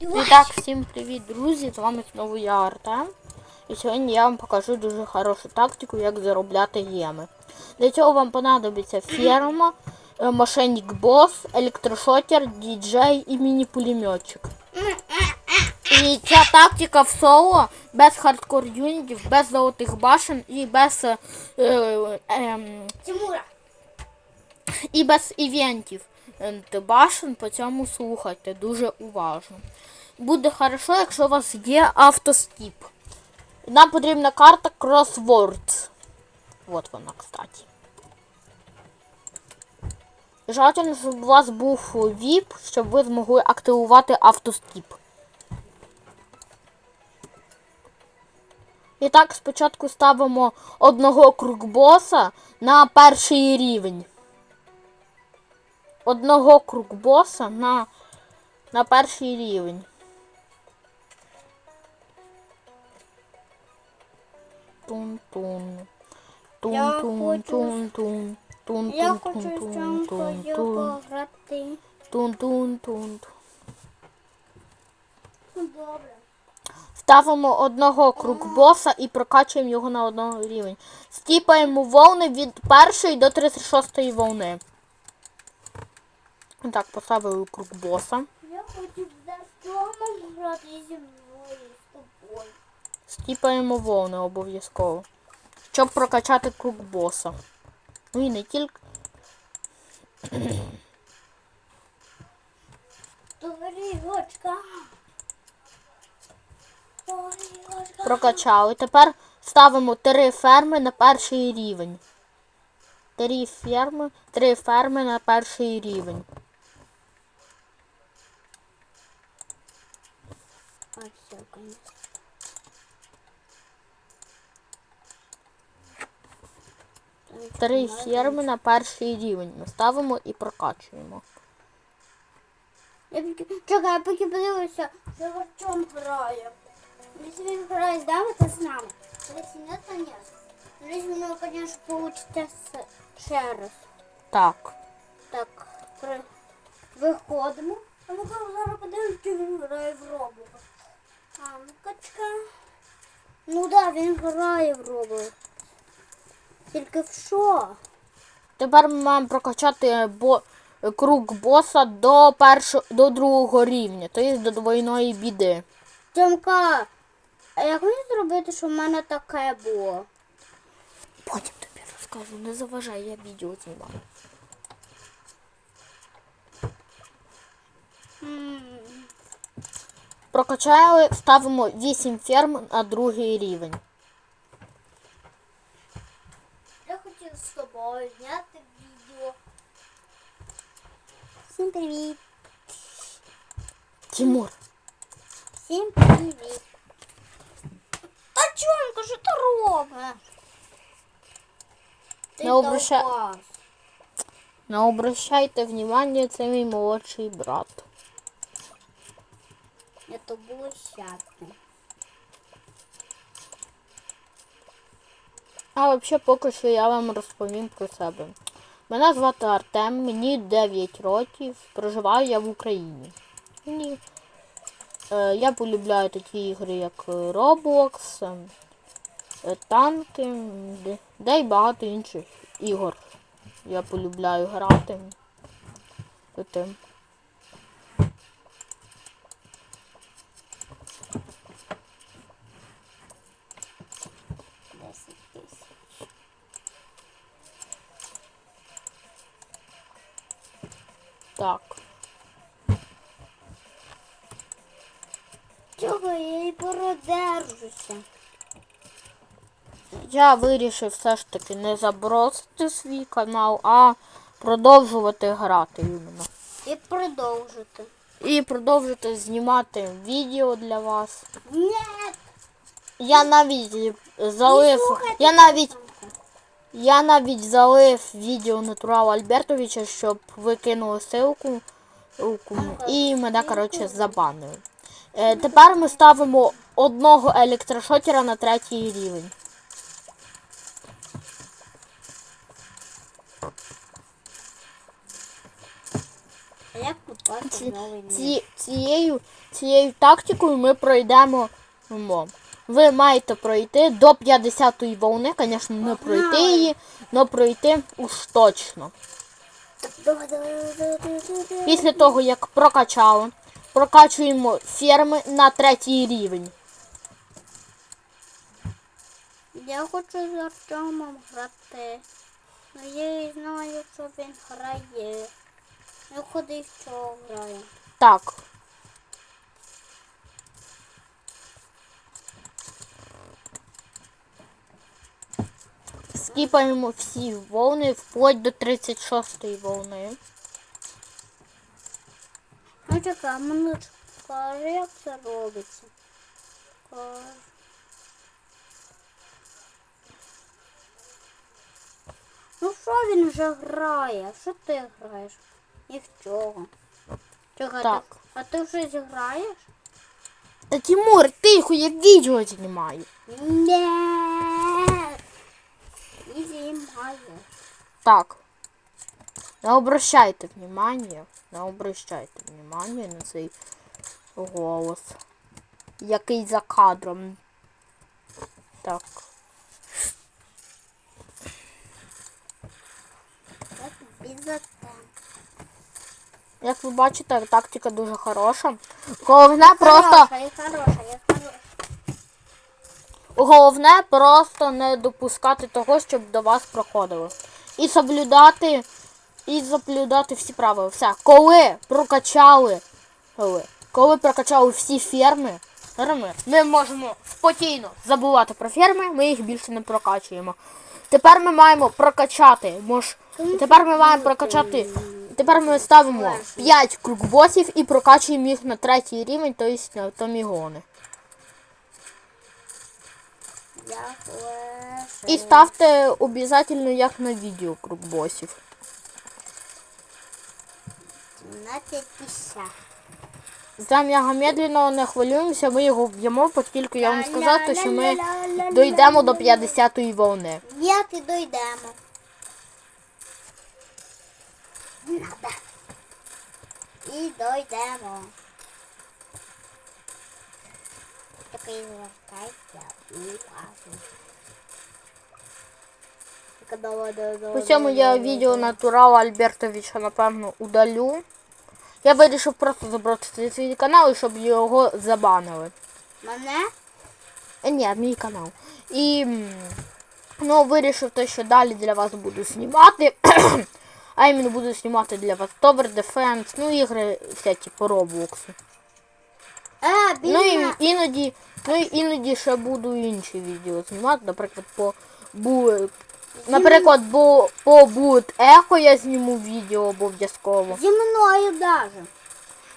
І так, всім привіт, друзі! З вами знову я Артем. І сьогодні я вам покажу дуже хорошу тактику, як заробляти єми. Для цього вам понадобиться ферма, е, мошенник бос, електрошокер, діджей і міні-пулеметчик. І ця тактика в соло без хардкор юнітів, без золотих башен і без е, е, Тимура. і без івентів е, башен, по цьому слухайте дуже уважно. Буде хорошо, якщо у вас є автоскіп. Нам потрібна карта Crosswords. Вот вона, кстати. Желательно, щоб у вас був VIP, щоб ви змогли активувати автоскіп. І так, спочатку ставимо одного кругбоса на перший рівень одного кругбоса на, на перший рівень. Тун-тун. Тун-тун-тун-тун. Я хочу з Тун-тун-тун-тун-тун. пограти. Тун-тун-тун. Добре. Ставимо одного кругбоса і прокачуємо його на одного рівень. Стіпаємо волни від першої до 36 волни. Так, поставили кругбоса. Я хочу за Томом грати зі мною з тобою. Стіпаємо волни обов'язково. Щоб прокачати круг боса. Ну і не тільки. Торігочка. Торігочка. Прокачали. Тепер ставимо три ферми на перший рівень. Три ферми, три ферми на перший рівень. А, все, конечно. Три ферми на перший рівень. Ми ставимо і прокачуємо. Я поки... Чекай, я поки подивлюся, що Артем грає. Якщо він грає з нами, то з нами. Якщо ні, то ні. Якщо в нього, звісно, вийде ще раз. Так. Так, при... виходимо. А ну зараз подивимось, чи він грає в Roblox. А, ну качка. Ну так, да, він грає в Roblox. Тільки в що? Тепер ми маємо прокачати бо... круг боса до першого до другого рівня, тобто до двойної біди. Тьомка, а як мені зробити, щоб в мене таке було? Потім тобі розкажу, не заважай, я відео знімаю. Прокачали, ставимо 8 ферм на другий рівень. Я хотів з тобою зняти відео. Всім привіт. Тимур, Всім привіт. Та чомка, що ти робиш? Ти Не обращай- довбас. не обращайте внимання, це мій молодший брат. Это було щастя. А взагалі поки що я вам розповім про себе. Мене звати Артем, мені 9 років, проживаю я в Україні. Мені, е, я полюбляю такі ігри, як е, Roblox, е, танки, де, де й багато інших ігор. Я полюбляю грати. Тим. Так. Чого я і продержуся? Я вирішив все ж таки не забросити свій канал, а продовжувати грати іменно. І продовжити. І продовжити знімати відео для вас. Ні. Я навіть залив. Я навіть я навіть залив відео Натурала Альбертовича, щоб ви кинули ссылку, і мене, коротше, забанили. Е, тепер ми ставимо одного електрошокера на третій рівень. А як Ці, ці, цією, цією тактикою ми пройдемо. мо. Ви маєте пройти до 50-ї волни, звісно, не пройти її, але пройти уж точно. Після того, як прокачали, прокачуємо ферми на третій рівень. Я хочу з Артемом грати. Ну я і знаю, що він грає. Я ходив, що грає. Так. Скіпаємо всі волни вплоть до 36-ї волни. Ну чекай, мені скажи, як це робиться. Ну що він вже грає? Що ти граєш? Ні в чого. Так. ти- а ти щось граєш? Та Тимур, тихо, я відео знімаю. Ні. І знімає. Так. Не обращайте внимание, не обращайте внимание на цей голос. Який за кадром. Так. Як ви бачите, тактика дуже хороша. Головне просто, Хороша, хороша, хороша. головне просто не допускати того, щоб до вас проходили. І соблюдати, і соблюдати всі правила. Все. Коли прокачали, коли, коли прокачали всі ферми, ферми, ми можемо спокійно забувати про ферми, ми їх більше не прокачуємо. Тепер ми маємо прокачати. Мож, тепер ми маємо прокачати. Тепер ми ставимо 5 кругбосів і прокачуємо їх на третій рівень, тобто на томігони. І ставте обов'язково як на відео кругбосів. 17,50. За м'яга медленно не хвилюємося, ми його вб'ємо, оскільки я вам сказав, що ми дійдемо до 50-ї волни. Ні, і дойдемо. Надо. І дойдемо. Такий звертайся і. По цьому я відео натурала Альбертовича, напевно, удалю. Я вирішив просто забрати свій канал, щоб його забанили. Мене? Е, Ні, мій канал. І ну, вирішив те, що далі для вас буду знімати. а іменно буду знімати для вас Tower Defense, ну ігри всякі по Роблоксу. Е, Ну і іноді, ну і іноді ще буду інші відео знімати, наприклад, по. Наприклад, бо по Boot Echo я зніму відео обов'язково. Зі мною даже.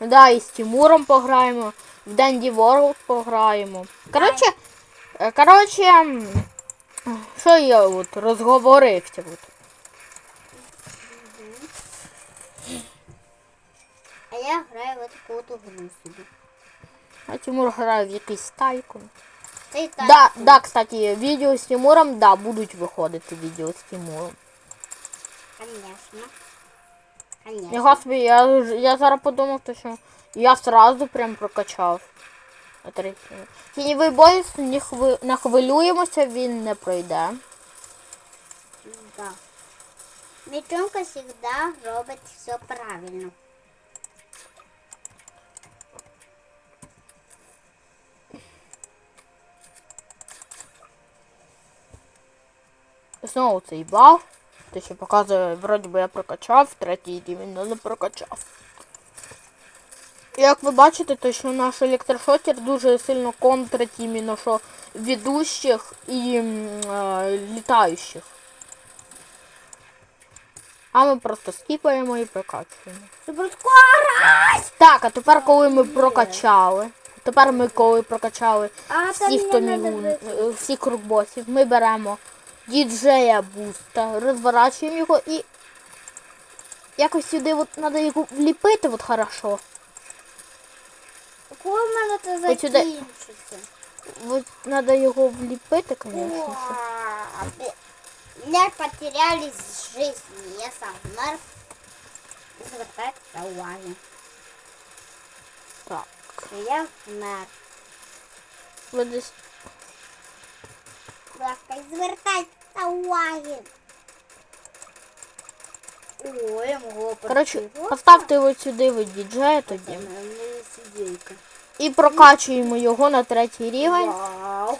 Да, і з Тимуром пограємо, в Dandy World пограємо. Коротше, е, коротше, що я от розговорився. От. А я граю в таку от гру собі. А Тимур грає в якийсь тайкон. Так. Да, да, кстати, відео з Тимуром, да, будуть виходити відео з Тимуром. Конечно. Конечно. господи, я, я зараз подумав, то, що я сразу прям прокачав. Тіньовий бой, не, хви... не хвилюємося, він не пройде. Да. Мічонка всегда робить все правильно. Знову цей баг. Те, що показує, вроді би я прокачав, третій рівень, але не прокачав. Як ви бачите, то що наш електрошокер дуже сильно контрить іменно що ведущих і е, літаючих. А ми просто скіпаємо і прокачуємо. Так, а тепер коли ми прокачали. Тепер ми коли прокачали всіх томігун, надо е, всіх кругбосів, ми беремо діджея буста, розворачуємо його і якось сюди от треба його вліпити от хорошо. Коли в мене це закінчиться? От треба його вліпити, звісно. Не потеряли жизни, я сам мертв. Звертайте увагу. Так. Я вмер. Ви десь. Будь ласка, звертайте уваги. Ой, мого Коротше, поставте ось сюди ви діджея тоді. І прокачуємо його на третій рівень. Вау.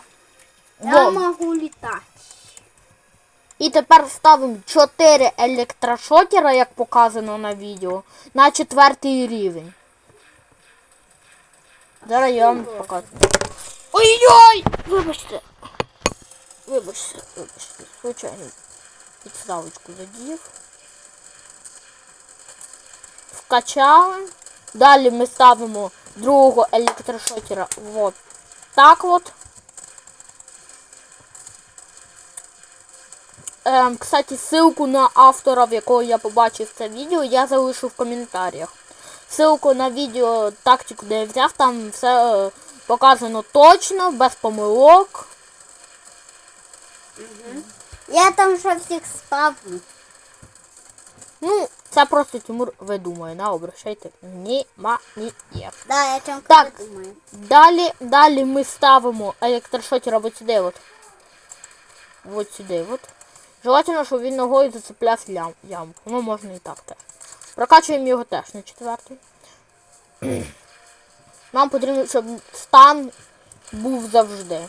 Я Бом. можу літати. І тепер ставимо 4 електрошокера, як показано на відео, на четвертий рівень. Зараз я вам покажу. Ой-ой! Вибачте. Вибачте, вибачте. Звичайно. Підставочку задів. Вкачали. Далі ми ставимо другого електрошокера вот так от. Ем, кстати, ссылку на автора, в якого я побачив це відео, я залишу в коментарях. Ссылку на відео тактику, де я взяв, там все е, показано точно, без помилок. Я там ще всіх ставлю. Ну, це просто Тимур видумує, не обращайте внимание. Да, я там Так. думаю. Далі, далі ми ставимо електрошокера от сюди от. От сюди от. Желательно, щоб він ногою зацепляв ямку. Ну, можна і так теж. Прокачуємо його теж на четвертий. Нам потрібно, щоб стан був завжди.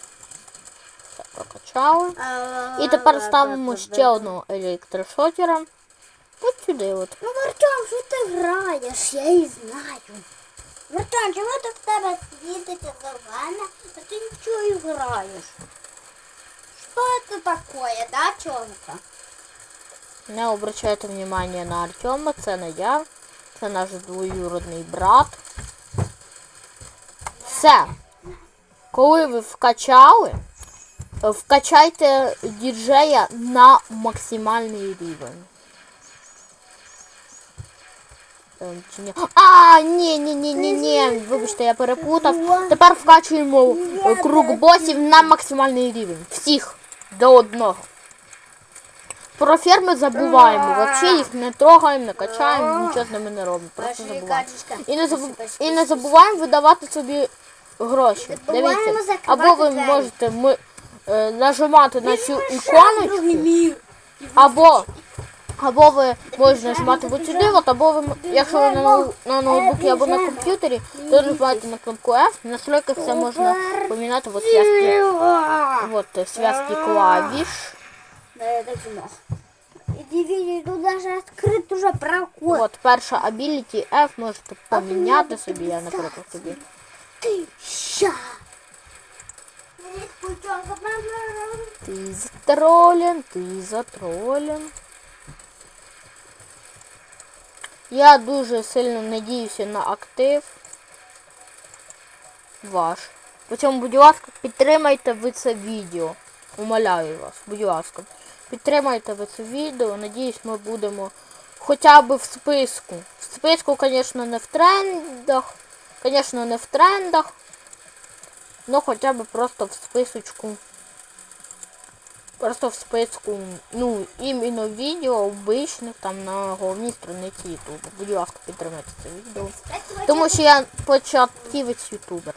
Прокачали. І тепер ставимо ще одного електрошокера. От сюди от. Ну, Артем, що ти граєш? Я і знаю. Артем, чому ти в тебе світиться зелене, а ти нічого і граєш? Що це таке, да, Чонка? Не обращайте внимания на Артема, це не я. Це наш двоюродний брат. Все. Коли ви вкачали, вкачайте діджея на максимальний рівень. Ем, чи ні? А, ні, ні, ні, ні, ні. Вибачте, я перепутав. Тепер вкачуємо е, круг босів на максимальний рівень. Всіх до одного. Про ферми забуваємо. Взагалі їх не трогаємо, не качаємо, нічого з ними не робимо. Просто забуваємо. І не, забу... і не забуваємо видавати собі гроші. Дивіться. Або ви можете ми, е, нажимати на цю іконочку, або, або ви можете нажимати от сюди, от, або ви, якщо ви на, на ноутбуці або на комп'ютері, то нажимаєте на кнопку F. В настройках все можна поміняти от зв'язки, от, е, зв'язки клавіш. Да, я так думал. Иди, тут даже открыт уже проход. От перша ability F можете поміняти собі, я, наприклад, собі. Ты затролен, ти затролен. Я дуже сильно надіюся на актив. Ваш. Причому, будь ласка, підтримайте ви це відео. Умоляю вас, будь ласка. Підтримайте ви це відео. Надіюсь, ми будемо хоча б в списку. В списку, звісно, не в трендах. Звісно, не в трендах. Ну хоча б просто в списочку. Просто в списку, ну, іменно відео обичних там на головній страниці Ютубу. Будь ласка, підтримайте це відео. Тому що я початківець ютубер.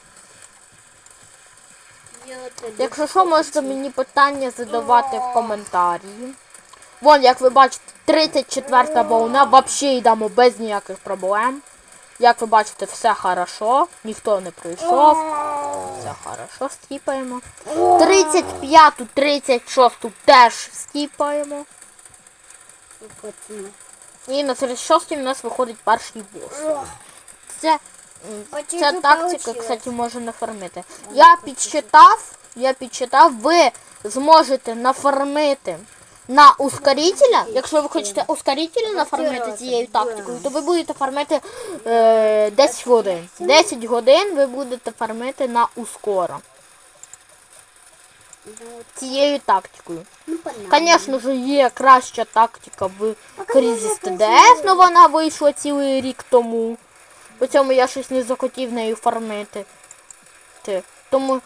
Якщо що, можете мені питання задавати в коментарі. Вон, як ви бачите, 34 волна, взагалі йдемо без ніяких проблем. Як ви бачите, все хорошо, ніхто не прийшов. Все хорошо, скіпаємо. 35-ту, 36-ту теж скіпаємо. І на 36-й у нас виходить перший бос. Це, ця тактика, кстати, може нафармити. Я підчитав, я підчитав, ви зможете нафармити на ускорителя. Якщо ви хочете ускорителя нафармити цією тактикою, то ви будете фармити е, 10 годин. 10 годин ви будете фармити на ускора. Цією тактикою. Ну. Звісно ж, є краща тактика в Кризис ТДС, але вона вийшла цілий рік тому. По цьому я щось не захотів нею фармити. Тому,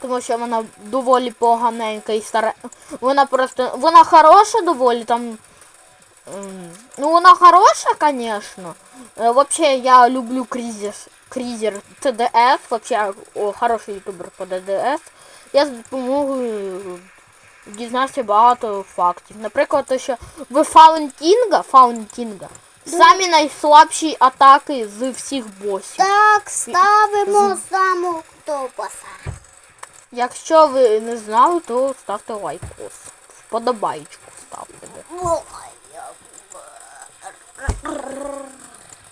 тому що вона доволі поганенька і стара. Вона просто. Вона хороша доволі там. Ну, вона хороша, конечно. Э, Вообще, я люблю кризер, кризер ТДС. Вообще, о, хороший ютубер по ДДС. Я з допомогою дізнався багато фактів. Наприклад, те, що в Фаунтінга, Фаунтінга самі найслабші атаки з всіх босів. Так, ставимо саму топаса. Якщо ви не знали, то ставте лайкос. Вподобайку ставте.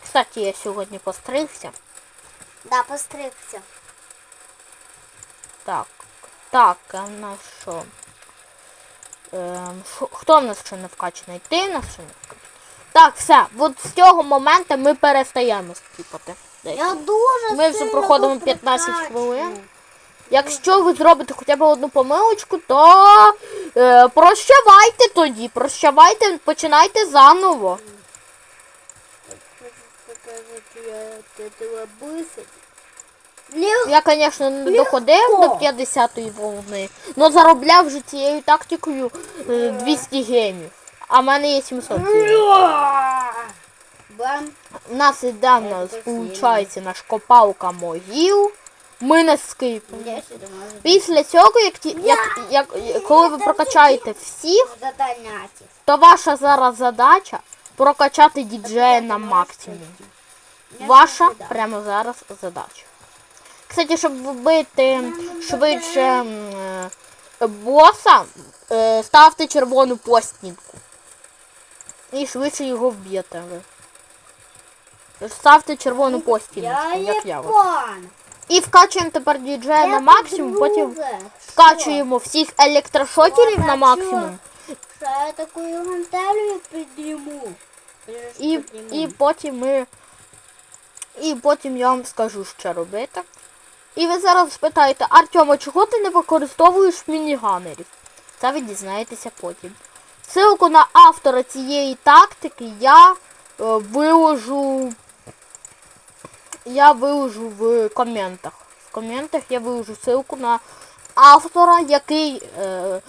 Кстати, я сьогодні постригся. Да, постригся. Так. Так, а в нас що? Ем, шо- хто в нас ще не вкачаний? Ти в нас ще не вкачаний? Так, все. От з цього моменту ми перестаємо скіпати. Я дуже Ми вже сильно проходимо 15 прокачую. хвилин. Якщо ви зробите хоча б одну помилочку, то е, прощавайте тоді. Прощавайте, починайте заново. Я, звісно, не доходив до 50-ї волни, але заробляв вже цією тактикою е, 200 гемів. А в мене є 700 гемів. У нас іде, в нас, виходить, наш копалка могил. Ми не можу Після цього, як, ті- як, як, коли ви прокачаєте всіх, то ваша зараз задача прокачати діджея на максимум. Ваша прямо зараз задача. Кстати, щоб вбити швидше м, е, боса, е, ставте червону постінку. І швидше його вб'єте ви. Ставте червону постінку, Я як я. от. І вкачуємо тепер діджея на максимум, потім вкачуємо всіх електрошокерів на максимум. Що я такою гантелью підніму? І, і потім ми. І потім я вам скажу, що робити. І ви зараз спитаєте, Артема, чого ти не використовуєш мініганерів? Це ви дізнаєтеся потім. Ссылку на автора цієї тактики я е, виложу. Я виложу в коментах. В коментах я виложу ссылку на автора, який е,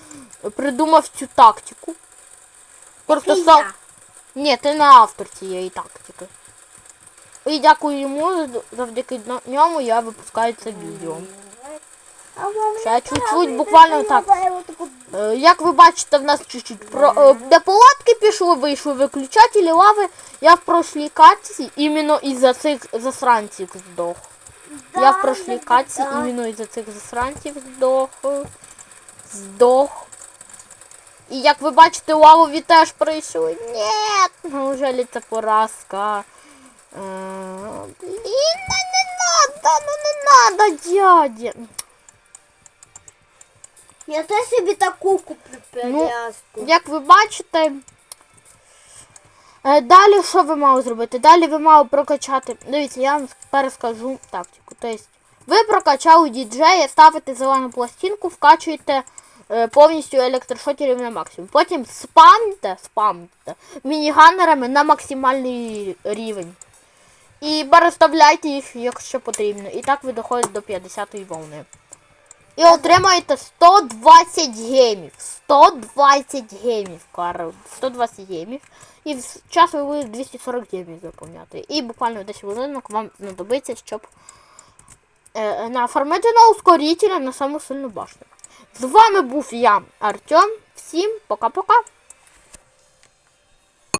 придумав цю тактику. Просто став. Ні, ти не автор цієї тактики. І дякую йому, завдяки ньому я випускаю це відео. Ще чуть-чуть, буквально так. Е, Як ви бачите, в нас чуть-чуть про неполадки пішли, вийшли виключателі лави. Я в прошлій катці іменно із-за цих засранців здох. Я в прошлій катці іменно із-за цих засранців здох. Здох. І як ви бачите, лавові теж прийшли. Ні, неужели це поразка? Е, Блін, ну не надо, ну не надо, дядя. Я теж собі таку куплю Ну. Як ви бачите, е, далі що ви мали зробити? Далі ви мали прокачати. Дивіться, я вам перескажу тактику. Тобто, ви прокачали діджея, ставите зелену пластинку, вкачуєте е, повністю електрошокерів на максимум. Потім спамте, спамте мініганерами на максимальний рівень. І переставляйте їх, якщо потрібно. І так ви доходите до 50-ї волни. І отримаєте 120 гемів. 120 гемів, Карл. 120 гемів. І з часу ви 240 гемів заповняти. І буквально 10 хвилинок вам знадобиться, щоб е, нафармити на ускорителя на саму сильну башню. З вами був я, Артем. Всім пока-пока.